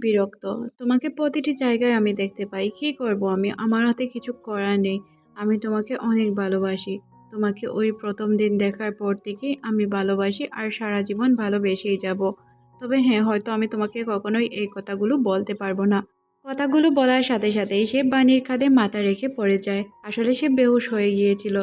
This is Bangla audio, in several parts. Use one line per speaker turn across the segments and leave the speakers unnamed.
বিরক্ত। তোমাকে প্রতিটি জায়গায় আমি দেখতে পাই। কী করব আমি? আমার হাতে কিছু করার নেই। আমি তোমাকে অনেক ভালোবাসি। তোমাকে ওই প্রথম দিন দেখার পর থেকেই আমি ভালোবাসি আর সারা জীবন ভালোবেসেই যাব। তবে হ্যাঁ হয়তো আমি তোমাকে কখনোই এই কথাগুলো বলতে পারব না। কথাগুলো বলার সাথে সাথেই সে বাণীর খাদে মাথা রেখে পড়ে যায়। আসলে সে বেহুশ হয়ে গিয়েছিল।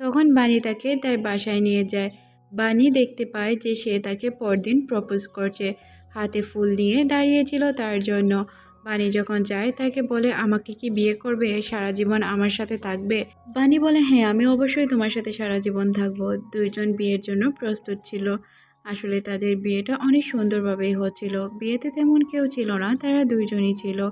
তখন বাণী তাকে তার বাসায় নিয়ে যায়। বাণী দেখতে পায় যে সে তাকে পরদিন প্রপোজ করছে। হাতে ফুল নিয়ে দাঁড়িয়েছিল তার জন্য। বাণী যখন যায়, তাকে বলে, আমাকে কি বিয়ে করবে? সারা জীবন আমার সাথে থাকবে? বাণী বলে হ্যাঁ আমি অবশ্যই তোমার সাথে সারা জীবন থাকব। দুইজন বিয়ের জন্য প্রস্তুত ছিল। আসলে তাদের বিয়েটা অনেক সুন্দরভাবেই হচ্ছিল। বিয়েতে তেমন কেউ ছিল না, তারা দুইজনই ছিল।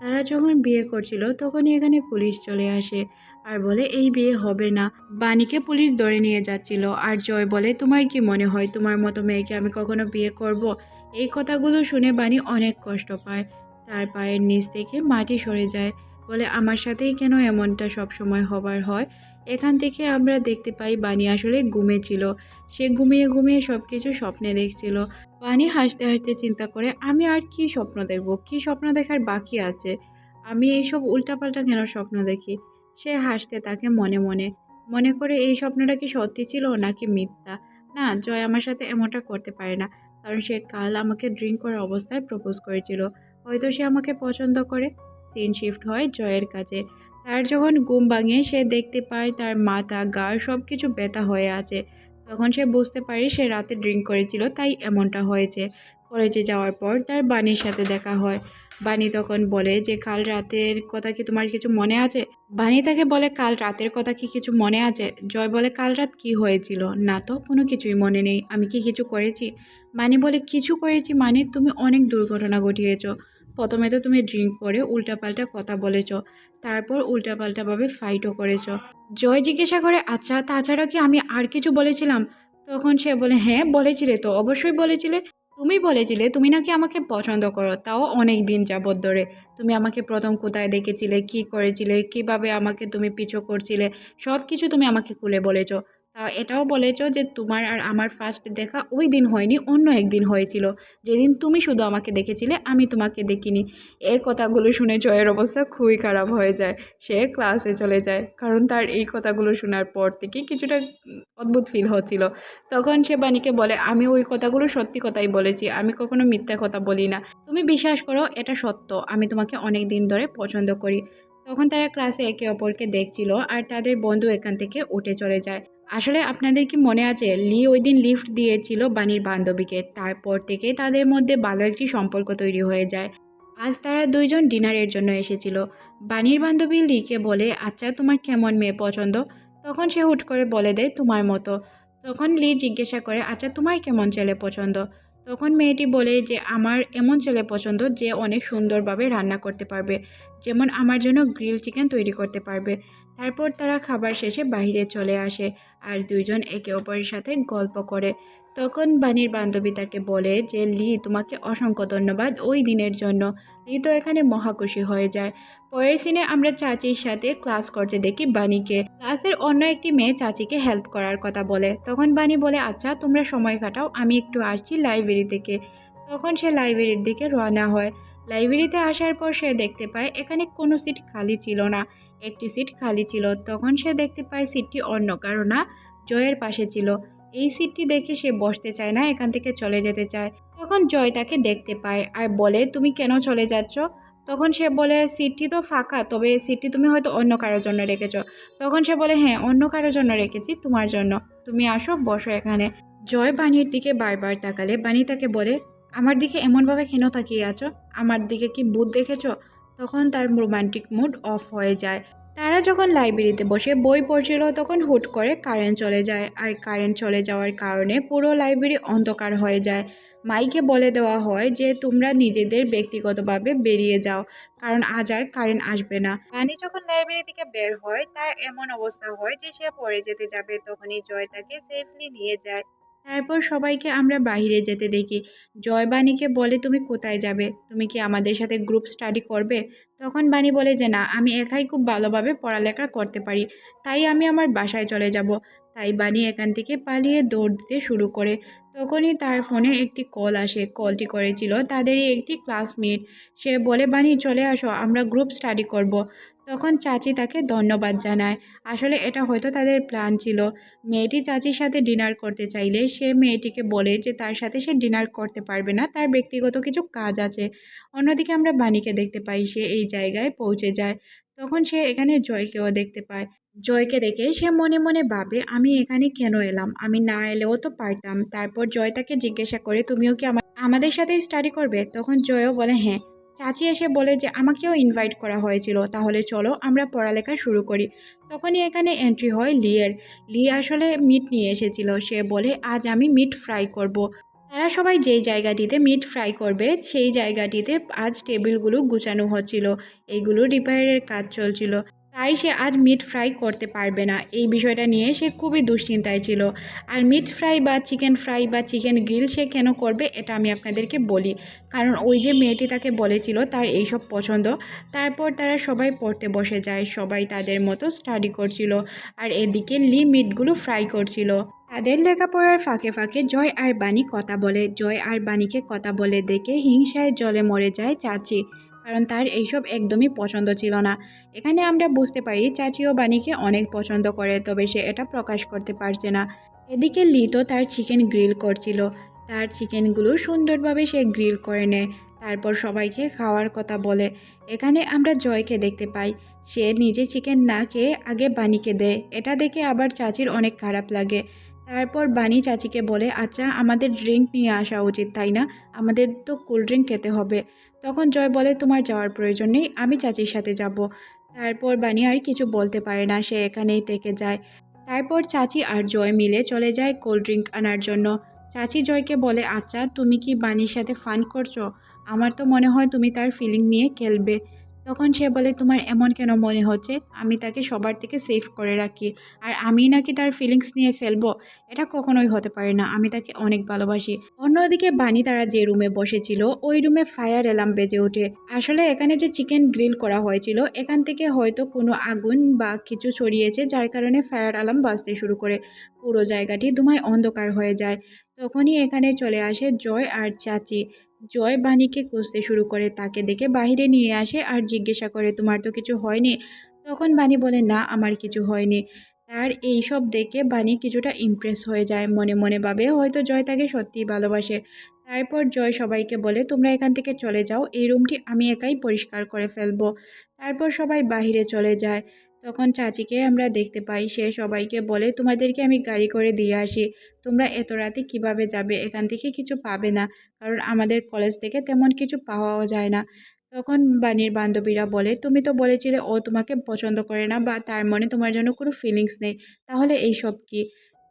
তারা যখন বিয়ে করছিল, তখনই এখানে পুলিশ চলে আসে আর বলে, এই বিয়ে হবে না। বাণীকে পুলিশ ধরে নিয়ে যাচ্ছিল। আর জয় বলে, তোমার কি মনে হয়? তোমার মতো মেয়েকে আমি কখনো বিয়ে করব। এই কথাগুলো শুনে বাণী অনেক কষ্ট পায়। তার পায়ের নিচ থেকে মাটি সরে যায়। বলে, আমার সাথেই কেন এমনটা সব সময় হবার হয়? এখান থেকে আমরা দেখতে পাই বাণী আসলে ঘুমেছিল সে ঘুমিয়ে ঘুমিয়ে সব কিছু স্বপ্নে দেখছিল। বাণী হাসতে হাসতে চিন্তা করে, আমি আর কি স্বপ্ন দেখব? কি স্বপ্ন দেখার বাকি আছে? আমি এইসব উল্টাপাল্টা কেন স্বপ্ন দেখি? সে হাসতে তাকে মনে মনে। মনে করে, এই স্বপ্নটা কি সত্যি ছিল নাকি মিথ্যা? না, জয় আমার সাথে এমনটা করতে পারে না। কারণ সে কাল আমাকে ড্রিঙ্ক করার অবস্থায় প্রপোজ করেছিল। হয়তো সে আমাকে পছন্দ করে। সিন শিফট হয় জয়ের কাছে তার যখন ঘুম ভাঙে, সে দেখতে পায় তার মাথা, গা সব কিছু ব্যথা হয়ে আছে। তখন সে বুঝতে পারে সে রাতে ড্রিঙ্ক করেছিল, তাই এমনটা হয়েছে। কলেজে যাওয়ার পর তার বাণীর সাথে দেখা হয়। বাণী তখন বলে যে, কাল রাতের কথা কি তোমার কিছু মনে আছে? বাণী তাকে বলে, কাল রাতের কথা কি কিছু মনে আছে? জয় বলে, কাল রাত কি হয়েছিল? না তো, কোনো কিছুই মনে নেই। আমি কি কিছু করেছি? বাণী বলে, কিছু করেছি মানে তুমি অনেক দুর্ঘটনা ঘটিয়েছো। প্রথমে তো তুমি ড্রিঙ্ক করে উল্টাপাল্টা কথা বলেছ। তারপর উল্টাপাল্টাভাবে ফাইটও করেছ। জয় জিজ্ঞাসা করে আচ্ছা তাছাড়া কি আমি আর কিছু বলেছিলাম? তখন সে বলে হ্যাঁ বলেছিলে তো, অবশ্যই বলেছিলে। তুমি বলেছিলে, তুমি নাকি আমাকে পছন্দ করো, তাও অনেক দিন যাবৎ ধরে। তুমি আমাকে প্রথম কোথায় দেখেছিলে, কি করেছিলে, কীভাবে আমাকে তুমি পিছু করছিলে সব কিছু তুমি আমাকে খুলে বলেছ। তা এটাও বলেছ যে তোমার আর আমার ফার্স্ট দেখা ওই দিন হয়নি, অন্য একদিন হয়েছিল। যেদিন তুমি শুধু আমাকে দেখেছিলে, আমি তোমাকে দেখিনি। এই কথাগুলো শুনে জয়ের অবস্থা খুবই খারাপ হয়ে যায়। সে ক্লাসে চলে যায়। কারণ তার এই কথাগুলো শোনার পর থেকে কিছুটা অদ্ভুত ফিল হচ্ছিল। তখন সে বাণীকে বলে, আমি ওই কথাগুলো সত্যি কথাই বলেছি। আমি কখনো মিথ্যা কথা বলি না। তুমি বিশ্বাস করো, এটা সত্য। আমি তোমাকে অনেক দিন ধরে পছন্দ করি। তখন তারা ক্লাসে একে অপরকে দেখছিল আর তাদের বন্ধু এখান থেকে উঠে চলে যায়। আসলে আপনাদের কি মনে আছে, লি ওই দিন লিফট দিয়েছিল বাণীর বান্ধবীকে, তারপর থেকে তাদের মধ্যে ভালো একটি সম্পর্ক তৈরি হয়ে যায়। আজ তারা দুইজন ডিনারের জন্য এসেছিল। বাণীর বান্ধবী লিকে বলে আচ্ছা তোমার কেমন মেয়ে পছন্দ? তখন সে হুট করে বলে দেয়, তোমার মতো। তখন লি জিজ্ঞাসা করে আচ্ছা তোমার কেমন ছেলে পছন্দ? তখন মেয়েটি বলে যে, আমার এমন ছেলে পছন্দ যে অনেক সুন্দরভাবে রান্না করতে পারবে, যেমন আমার জন্য গ্রিল চিকেন তৈরি করতে পারবে। তারপর তারা খাবার শেষে বাইরে চলে আসে আর দুইজন একে অপরের সাথে গল্প করে। তখন বাণীর বান্ধবী তাকে বলে যে, লি, তোমাকে অসংখ্য ধন্যবাদ ওই দিনের জন্য। লি তো এখানে মহাকুশি হয়ে যায়। পরের সিনে আমরা চাচির সাথে ক্লাস করতে দেখি বাণীকে ক্লাসের অন্য একটি মেয়ে চাচিকে হেল্প করার কথা বলে। তখন বাণী বলে আচ্ছা তোমরা সময় কাটাও, আমি একটু আসছি লাইব্রেরি থেকে। তখন সে লাইব্রেরির দিকে রওনা হয়। লাইব্রেরিতে আসার পর সে দেখতে পায়, এখানে কোনো সিট খালি ছিল না। একটি সিট খালি ছিল। তখন সে দেখতে পায় সিটটি অন্য কারও না, জয়ের পাশে ছিল। এই সিটটি দেখে সে বসতে চায় না, এখান থেকে চলে যেতে চায়। তখন জয় তাকে দেখতে পায় আর বলে, তুমি কেন চলে যাচ্ছ? তখন সে বলে, সিটটি তো ফাঁকা, তবে সিটটি তুমি হয়তো অন্য কারোর জন্য রেখেছ। তখন সে বলে হ্যাঁ অন্য কারোর জন্য রেখেছি, তোমার জন্য। তুমি আসো, বসো এখানে। জয় বাণীর দিকে বারবার তাকালে বাণী তাকে বলে, আমার দিকে এমনভাবে কেন তাকিয়ে আছো? আমার দিকে কি বুধ দেখেছ? তখন তার রোমান্টিক মুড অফ হয়ে যায়। তারা যখন লাইব্রেরিতে বসে বই পড়ছিল, তখন হুট করে কারেন্ট চলে যায়। আর কারেন্ট চলে যাওয়ার কারণে পুরো লাইব্রেরি অন্ধকার হয়ে যায়। মাইকে বলে দেওয়া হয় যে, তোমরা নিজেদের ব্যক্তিগতভাবে বেরিয়ে যাও, কারণ আজ আর কারেন্ট আসবে না। রানী যখন লাইব্রেরি থেকে বের হয়, তার এমন অবস্থা হয় যে, সে পড়ে যেতে যাবে, তখনই জয় তাকে সেফলি নিয়ে যায়। তারপর সবাইকে আমরা বাহিরে যেতে দেখি। জয় বাণীকে বলে, তুমি কোথায় যাবে? তুমি কি আমাদের সাথে গ্রুপ স্টাডি করবে? তখন বাণী বলে যে, না, আমি একাই খুব ভালোভাবে পড়ালেখা করতে পারি। তাই আমি আমার বাসায় চলে যাব। তাই বাণী এখান থেকে পালিয়ে দৌড় দিতে শুরু করে। তখনই তার ফোনে একটি কল আসে। কলটি করেছিল তাদেরই একটি ক্লাসমেট। সে বলে, বানি, চলে আসো, আমরা গ্রুপ স্টাডি করব। তখন চাচি তাকে ধন্যবাদ জানায়। আসলে এটা হয়তো তাদের প্ল্যান ছিল। মেয়েটি চাচির সাথে ডিনার করতে চাইলে সে মেয়েটিকে বলে যে, তার সাথে সে ডিনার করতে পারবে না, তার ব্যক্তিগত কিছু কাজ আছে। অন্যদিকে আমরা বাণীকে দেখতে পাই, সে এই জায়গায় পৌঁছে যায়। তখন সে এখানে জয়কেও দেখতে পায়। জয়কে দেখে সে মনে মনে ভাবে, আমি এখানে কেন এলাম? আমি না এলেও তো পারতাম। তারপর জয় তাকে জিজ্ঞাসা করে, তুমিও কি আমা- আমাদের সাথে স্টাডি করবে? তখন জয়ও বলে হ্যাঁ। চাচি এসে বলে যে, আমাকেও ইনভাইট করা হয়েছিল, তাহলে চলো আমরা পড়ালেখা শুরু করি। তখনই এখানে এন্ট্রি হয় লিয়ের। লি আসলে মিট নিয়ে এসেছিল। সে বলে, আজ আমি মিট ফ্রাই করব। তারা সবাই যেই জায়গাটিতে মিট ফ্রাই করবে, সেই জায়গাটিতে আজ টেবিলগুলো গুছানো হচ্ছিল। এইগুলো রিপেয়ারের কাজ চলছিল। তাই সে আজ মিট ফ্রাই করতে পারবে না। এই বিষয়টা নিয়ে সে খুবই দুশ্চিন্তায় ছিল। আর মিট ফ্রাই বা চিকেন ফ্রাই বা চিকেন গ্রিল সে কেন করবে, এটা আমি আপনাদেরকে বলি। কারণ ওই যে মেয়েটি তাকে বলেছিল, তার এইসব পছন্দ। তারপর তারা সবাই পড়তে বসে যায়। সবাই তাদের মতো স্টাডি করছিল। আর এদিকে লি মিটগুলো ফ্রাই করছিল। তাদের লেখাপড়ার ফাঁকে ফাঁকে জয় আর বাণী কথা বলে। জয় আর বাণীকে কথা বলে দেখে হিংসায় জলে মরে যায় চাচি, কারণ তার এইসব একদমই পছন্দ ছিল না। এখানে আমরা বুঝতে পারি চাচি ও বাণীকে অনেক পছন্দ করে, তবে সে এটা প্রকাশ করতে পারছে না। এদিকে লি তো তার চিকেন গ্রিল করছিল। তার চিকেনগুলো সুন্দরভাবে সে গ্রিল করে নেয়, তারপর সবাইকে খাওয়ার কথা বলে। এখানে আমরা জয়কে দেখতে পাই। সে নিজে চিকেন না খেয়ে আগে বাণীকে দেয়। এটা দেখে আবার চাচির অনেক খারাপ লাগে। তারপর বাণী চাচিকে বলে আচ্ছা আমাদের ড্রিঙ্ক নিয়ে আসা উচিত, তাই না? আমাদের তো কোল্ড ড্রিঙ্ক খেতে হবে। তখন জয় বলে, তোমার যাওয়ার প্রয়োজন নেই, আমি চাচির সাথে যাব। তারপর বাণী আর কিছু বলতে পারে না, সে এখানেই থেকে যায়। তারপর চাচি আর জয় মিলে চলে যায় কোল্ড ড্রিঙ্ক আনার জন্য। চাচি জয়কে বলে আচ্ছা তুমি কি বাণীর সাথে ফান করছ? আমার তো মনে হয় তুমি তার ফিলিং নিয়ে খেলবে। তখন সে বলে, তোমার এমন কেন মনে হচ্ছে? আমি তাকে সবার থেকে সেভ করে রাখি। আর আমি নাকি তার ফিলিংস নিয়ে খেলব। এটা কখনোই হতে পারে না। আমি তাকে অনেক ভালোবাসি। অন্যদিকে বাণী তারা যে রুমে বসেছিল, ওই রুমে ফায়ার অ্যালার্ম বেজে ওঠে। আসলে এখানে যে চিকেন গ্রিল করা হয়েছিল, এখান থেকে হয়তো কোনো আগুন বা কিছু ছড়িয়েছে, যার কারণে ফায়ার অ্যালার্ম বাজতে শুরু করে। পুরো জায়গাটি দুমায় অন্ধকার হয়ে যায়। তখনই এখানে চলে আসে জয় আর চাচি। জয় বাণীকে খুঁজতে শুরু করে, তাকে দেখে বাইরে নিয়ে আসে আর জিজ্ঞাসা করে, তোমার তো কিছু হয়নি? তখন বাণী বলে, না, আমার কিছু হয়নি। তার এই সব দেখে বাণী কিছুটা ইমপ্রেস হয়ে যায়, মনে মনে ভাবে, হয়তো জয় তাকে সত্যিই ভালোবাসে। তারপর জয় সবাইকে বলে, তোমরা এখান থেকে চলে যাও, এই রুমটি আমি একাই পরিষ্কার করে ফেলব। তারপর সবাই বাইরে চলে যায়। তখন চাচিকে আমরা দেখতে পাই, সে সবাইকে বলে, তোমাদেরকে আমি গাড়ি করে দিয়ে আসি। তোমরা এত রাতে কীভাবে যাবে? এখান থেকে কিছু পাবে না। কারণ আমাদের কলেজ থেকে তেমন কিছু পাওয়াও যায় না। তখন বাণীর বান্ধবীরা বলে, তুমি তো বলেছিলে ও তোমাকে পছন্দ করে না বা তার মনে তোমার জন্য কোনো ফিলিংস নেই। তাহলে এই সব কি?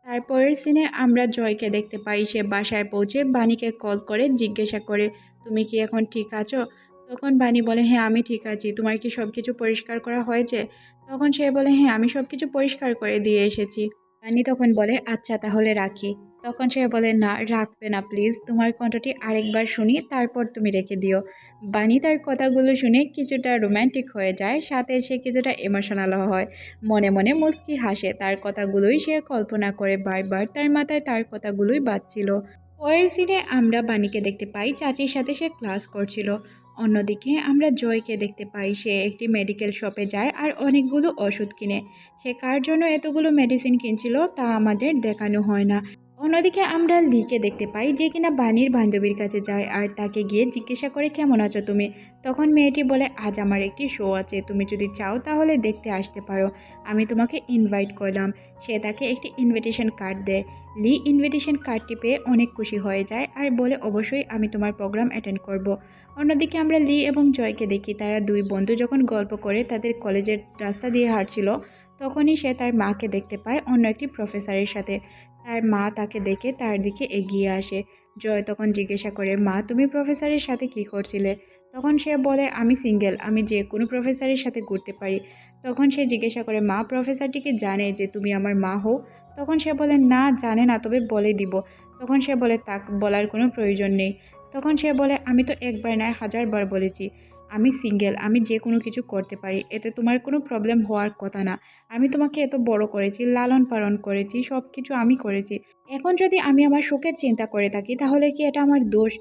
তারপরের সিনে আমরা জয়কে দেখতে পাই। সে বাসায় পৌঁছে বাণীকে কল করে, জিজ্ঞাসা করে, তুমি কি এখন ঠিক আছো? তখন বাণী বলে হ্যাঁ আমি ঠিক আছি। তোমার কি সব কিছু পরিষ্কার করা হয়েছে? তখন সে বলে হ্যাঁ আমি সব কিছু পরিষ্কার করে দিয়ে এসেছি। বাণী তখন বলে আচ্ছা তাহলে রাখি। তখন সে বলে, না, রাখবে না প্লিজ তোমার কণ্ঠটি আরেকবার শুনি, তারপর তুমি রেখে দিও। বাণী তার কথাগুলো শুনে কিছুটা রোম্যান্টিক হয়ে যায়, সাথে সে কিছুটা ইমোশনাল হয়। মনে মনে মুস্কি হাসে, তার কথাগুলোই সে কল্পনা করে বারবার, তার মাথায় তার কথাগুলোই বাজছিল। পরের সিনে আমরা বাণীকে দেখতে পাই, চাচির সাথে সে ক্লাস করছিল। অন্যদিকে আমরা জয়কে দেখতে পাই, সে একটি মেডিকেল শপে যায় আর অনেকগুলো ওষুধ কিনে। সে কার জন্য এতগুলো মেডিসিন কিনছিল তা আমাদের দেখানো হয় না। অন্যদিকে আমরা লিকে দেখতে পাই যে কিনা বাণীর বান্ধবীর কাছে যায় আর তাকে গিয়ে জিজ্ঞাসা করে, কেমন আছো তুমি? তখন মেয়েটি বলে, আজ আমার একটি শো আছে, তুমি যদি চাও তাহলে দেখতে আসতে পারো। আমি তোমাকে ইনভাইট করলাম। সে তাকে একটি ইনভিটেশন কার্ড দেয়। লি ইনভিটেশন কার্ডটি পেয়ে অনেক খুশি হয়ে যায় আর বলে, অবশ্যই আমি তোমার প্রোগ্রাম অ্যাটেন্ড করব। অন্যদিকে আমরা লি এবং জয়কে দেখি, তারা দুই বন্ধু যখন গল্প করে তাদের কলেজের রাস্তা দিয়ে হাঁটছিল তখনই সে তার মাকে দেখতে পায় অন্য একটি প্রফেসরের সাথে। তার মা তাকে দেখে তার দিকে এগিয়ে আসে। জয় তখন জিজ্ঞাসা করে, মা, তুমি প্রফেসরের সাথে কি করছিলে? তখন সে বলে, আমি সিঙ্গেল, আমি যে কোনো প্রফেসরের সাথে ঘুরতে পারি। তখন সে জিজ্ঞাসা করে, মা, প্রফেসরটিকে জানে যে তুমি আমার মা হও? তখন সে বলে, না, জানে না, তবে বলে দিব। তখন সে বলে, তাক, বলার কোনো প্রয়োজন নেই। তখন সে বলে, আমি তো একবার নয়, হাজারবার বলেছি। আমি সিঙ্গেল, আমি যে কোনো কিছু করতে পারি, এতে তোমার কোনো প্রবলেম হওয়ার কথা না। আমি তোমাকে এত বড় করেছি লালন পালন করেছি সব কিছু আমি করেছি। এখন যদি আমি আমার সুখের চিন্তা করে থাকি, তাহলে কি এটা আমার দোষ?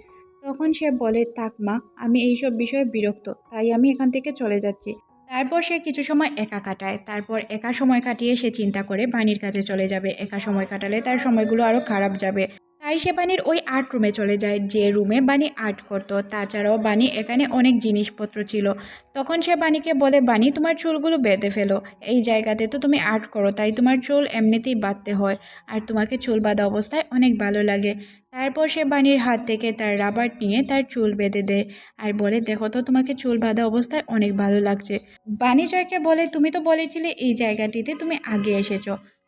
তখন সে বলে, থাক মা, আমি এইসব বিষয়ে বিরক্ত, তাই আমি এখান থেকে চলে যাচ্ছি। তারপর সে কিছু সময় একা কাটায়, তারপর একা সময় কাটিয়ে সে চিন্তা করে বাণীর কাছে চলে যাবে। একা সময় কাটালে তার সময়গুলো আরও খারাপ যাবে। তাই সে বাণীর ওই আর্ট রুমে চলে যায়। যে রুমে বাণী আর্ট করতো, তাছাড়াও বাণী এখানে অনেক জিনিসপত্র ছিল। তখন সে বাণীকে বলে, বাণী, তোমার চুলগুলো বেঁধে ফেলো। এই জায়গাতে তো তুমি আর্ট করো, তাই তোমার চুল এমনিতেই বাঁধতে হয়। আর তোমাকে চুল বাঁধা অবস্থায় অনেক ভালো লাগে। তারপর সে বাণীর হাত থেকে তার রাবার নিয়ে তার চুল বেঁধে দেয়। আর বলে, দেখো তো, তোমাকে চুল বাঁধা অবস্থায় অনেক ভালো লাগছে। বাণী জয়কে বলে, তুমি তো বলেছিলে এই জায়গাটিতে তুমি আগে এসেছ।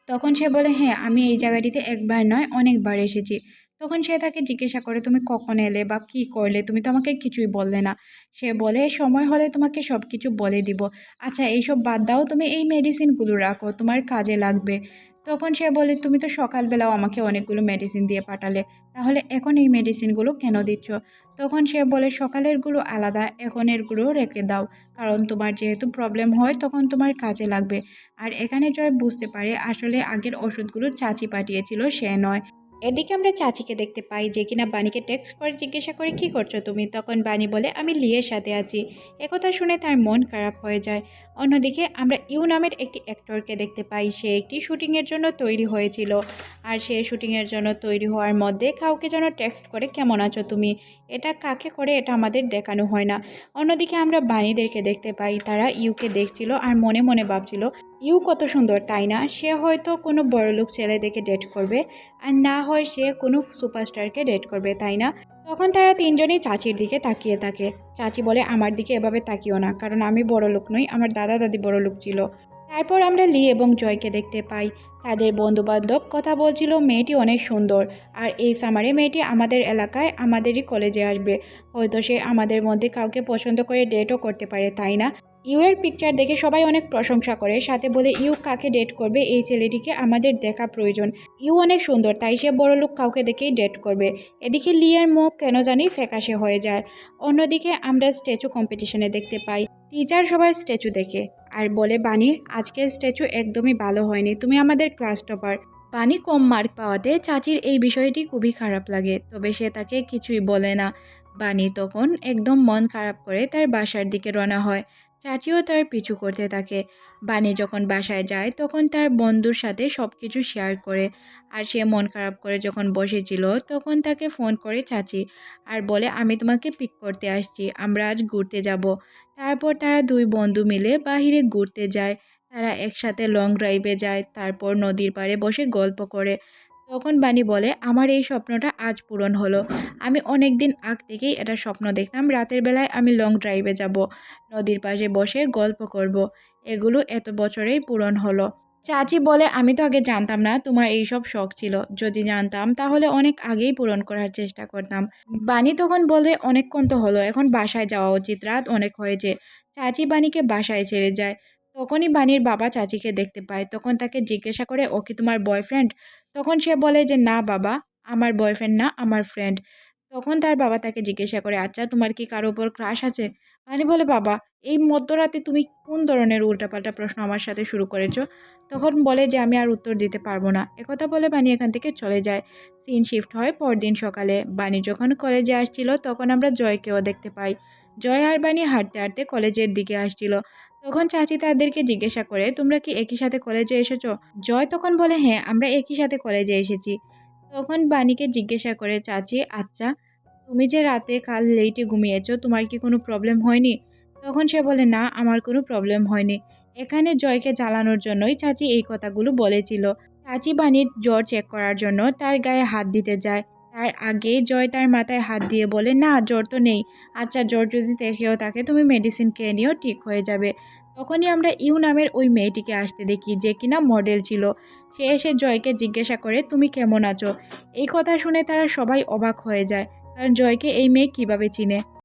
তখন সে বলে হ্যাঁ আমি এই জায়গাটিতে একবার নয়, অনেকবার এসেছি। তখন সে তাকে জিজ্ঞাসা করে, তুমি কখন এলে বা কি করলে? তুমি তো আমাকে কিছুই বললে না। সে বলে, সময় হলে তোমাকে সব কিছু বলে দিব। আচ্ছা এইসব বাদ দাও, তুমি এই মেডিসিনগুলো রাখো, তোমার কাজে লাগবে। তখন সে বলে, তুমি তো সকালবেলাও আমাকে অনেকগুলো মেডিসিন দিয়ে পাঠালে, তাহলে এখন এই মেডিসিনগুলো কেন দিচ্ছ? তখন সে বলে, সকালেরগুলো আলাদা এখনেরগুলো রেখে দাও, কারণ তোমার যেহেতু প্রবলেম হয়, তখন তোমার কাজে লাগবে। আর এখানে জয় বুঝতে পারে, আসলে আগের ওষুধগুলো চাচি পাঠিয়েছিল, সে নয়। এদিকে আমরা চাচিকে দেখতে পাই যে কিনা বাণীকে টেক্সট করে জিজ্ঞাসা করে, কি করছ তুমি? তখন বাণী বলে, আমি লিয়ের সাথে আছি। একথা শুনে তার মন খারাপ হয়ে যায়। অন্যদিকে আমরা ইউ নামের একটি অ্যাক্টরকে দেখতে পাই। সে একটি শুটিংয়ের জন্য তৈরি হয়েছিল। আর সে শুটিংয়ের জন্য তৈরি হওয়ার মধ্যে কাউকে যেন টেক্সট করে, কেমন আছো তুমি? এটা কাকে করে? এটা আমাদের দেখানো হয় না। অন্যদিকে আমরা বাণীদেরকে দেখতে পাই। তারা ইউকে দেখছিল আর মনে মনে ভাবছিল, ইউ কত সুন্দর, তাই না? সে হয়তো কোনো বড়লোক ছেলে দেখে ডেট করবে, আর না হয় সে কোনো সুপারস্টারকে ডেট করবে, তাই না? তখন তারা তিনজনই চাচির দিকে তাকিয়ে থাকে। চাচি বলে, আমার দিকে এভাবে তাকিও না, কারণ আমি বড় লোক নই, আমার দাদা দাদি বড় লোক ছিল। তারপর আমরা লি এবং জয়কে দেখতে পাই। তাদের বন্ধুবান্ধব কথা বলছিল, মেয়েটি অনেক সুন্দর, আর এই সামারে মেয়েটি আমাদের এলাকায়, আমাদেরই কলেজে আসবে। হয়তো সে আমাদের মধ্যে কাউকে পছন্দ করে ডেটও করতে পারে, তাই না? ইউ এর পিকচার দেখে সবাই অনেক প্রশংসা করে, সাথে বলে, ইউ কাকে ডেট করবে? এই ছেলেটিকে আমাদের দেখা প্রয়োজন। ইউ অনেক সুন্দর, তাই সে বড় লোক কাউকে দেখেই ডেট করবে। এদিকে লিয়ার মুখ কেন জানি ফ্যাকাশে হয়ে যায়। অন্যদিকে আমরা স্ট্যাচু কম্পিটিশনে দেখতে পাই টিচার সবার স্ট্যাচু দেখে। আর বলে বানি আজকের স্ট্যাচু একদমই ভালো হয়নি, তুমি আমাদের ক্লাস টপার বানি কম মার্ক পাওয়াতে চাচির এই বিষয়টি খুবই খারাপ লাগে, তবে সে তাকে কিছুই বলে না। বানি তখন একদম মন খারাপ করে তার বাসার দিকে রওনা হয়। চাচিও তার পিছু করতে থাকে। বানি যখন বাসায় যায়, তখন তার বন্ধুর সাথে সব কিছু শেয়ার করে। আর সে মন খারাপ করে যখন বসেছিল, তখন তাকে ফোন করে চাচি আর বলে, আমি তোমাকে পিক করতে আসছি, আমরা আজ ঘুরতে যাব। তারপর তারা দুই বন্ধু মিলে বাহিরে ঘুরতে যায়। তারা একসাথে লং ড্রাইভে যায়, তারপর নদীর পাড়ে বসে গল্প করে। তখন বাণী বলে, আমার এই স্বপ্নটা আজ পূরণ হলো। আমি অনেক দিন আগ থেকেই এটা স্বপ্ন দেখতাম, রাতের বেলায় আমি লং ড্রাইভে যাব, নদীর পাশে বসে গল্প করব। এগুলো এত বছরেই পূরণ হলো। চাচি বলে, আমি তো আগে জানতাম না তোমার এই সব শখ ছিল। যদি জানতাম, তাহলে অনেক আগেই পূরণ করার চেষ্টা করতাম। বাণী তখন বলে, অনেকক্ষণ তো হলো, এখন বাসায় যাওয়া উচিত, রাত অনেক হয়েছে। চাচি বাণীকে বাসায় ছেড়ে যায়। তখনই বাণীর বাবা চাচিকে দেখতে পায়। তখন তাকে জিজ্ঞাসা করে, ও কি তোমার বয়ফ্রেন্ড তখন সে বলে যে, না বাবা, আমার বয়ফ্রেন্ড না, আমার ফ্রেন্ড তখন তার বাবা তাকে জিজ্ঞাসা করে আচ্ছা তোমার কি কারও ওপর ক্রাশ আছে? মানে বলে, বাবা, এই মধ্যরাতে তুমি কোন ধরনের উল্টাপাল্টা প্রশ্ন আমার সাথে শুরু করেছ? তখন বলে যে, আমি আর উত্তর দিতে পারব না। একথা বলে বাণী এখান থেকে চলে যায়। সিন শিফট হয় পরদিন সকালে। বাণী যখন কলেজে আসছিল, তখন আমরা জয়কেও দেখতে পাই। জয় আর বাণী হাঁটতে হাঁটতে কলেজের দিকে আসছিল। তখন চাচি তাদেরকে জিজ্ঞাসা করে, তোমরা কি একই সাথে কলেজে এসেছ? জয় তখন বলে হ্যাঁ আমরা একই সাথে কলেজে এসেছি। তখন বাণীকে জিজ্ঞাসা করে, চাচি আচ্ছা তুমি যে রাতে কাল লেটে ঘুমিয়েছো, তোমার কি কোনো প্রবলেম হয়নি? তখন সে বলে, না, আমার কোনো প্রবলেম হয়নি। এখানে জয়কে জ্বালানোর জন্যই চাচি এই কথাগুলো বলেছিল। চাচি বাণীর জ্বর চেক করার জন্য তার গায়ে হাত দিতে যায়। তার আগে জয় তার মাথায় হাত দিয়ে বলে, না, জ্বর তো নেই। আচ্ছা জ্বর যদি দেখেও থাকে তুমি মেডিসিন খেয়ে নিও, ঠিক হয়ে যাবে। তখনই আমরা ইউ নামের ওই মেয়েটিকে আসতে দেখি যে কিনা মডেল ছিল। সে এসে জয়কে জিজ্ঞাসা করে, তুমি কেমন আছো? এই কথা শুনে তারা সবাই অবাক হয়ে যায়। কারণ জয়কে এই মেয়ে কীভাবে চিনে?